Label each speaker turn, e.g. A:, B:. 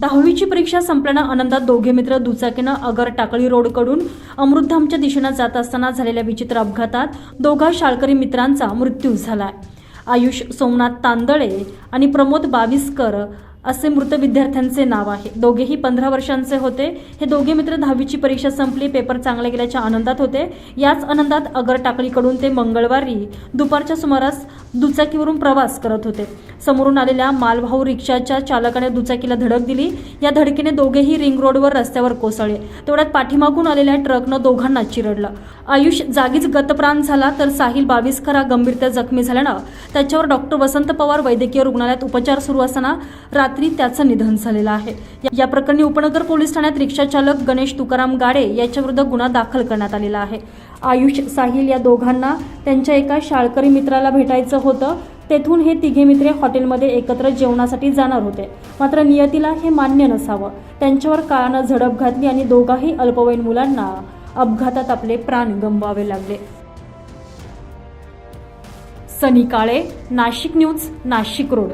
A: दहावीची परीक्षा संपल्यानं आनंदात दोघे मित्र दुचाकीनं अगर टाकळी रोडकडून अमृतधामच्या दिशेनं जात असताना झालेल्या विचित्र अपघातात दोघा शाळकरी मित्रांचा मृत्यू झालाय. आयुष सोमनाथ तांदळे आणि प्रमोद बाविस्कर असे मृत विद्यार्थ्यांचे नाव आहे. दोघेही पंधरा वर्षांचे होते. हे दोघे मित्र दहावीची परीक्षा संपली पेपर चांगले गेल्याच्या आनंदात होते. याच आनंदात अगर टाकळीकडून ते मंगळवारी दुपारच्या सुमारास दुचाकीवरून प्रवास करत होते. समोरून आलेल्या मालवाहू रिक्षाच्या चालकाने दुचाकीला धडक दिली. या धडकीने दोघेही रिंग रोडवर रस्त्यावर कोसळले. तेवढ्यात पाठीमागून आलेल्या ट्रकनं दोघांना चिरडलं. आयुष जागीच गतप्राण झाला तर साहिल बावीसकरा गंभीरत्या गंभीरता जखमी झाल्यानं त्याच्यावर डॉक्टर वसंत पवार वैद्यकीय रुग्णालयात उपचार सुरू असताना रात्री त्याचं निधन झालेलं आहे. या- प्रकरणी उपनगर पोलीस ठाण्यात रिक्षा चालक गणेश तुकाराम गाडे याच्याविरुद्ध गुन्हा दाखल करण्यात आलेला आहे. आयुष साहिल या दोघांना त्यांच्या एका शाळकरी मित्राला भेटायचं होतं. तेथून हे तिघे मित्रे हॉटेलमध्ये एकत्र जेवणासाठी जाणार होते. मात्र नियतीला हे मान्य नसावं. त्यांच्यावर काळानं झडप घातली आणि दोघाही अल्पवयीन मुलांना अपघातात आपले प्राण गमवावे लागले. Sunny Kale Nashik news Nashik road.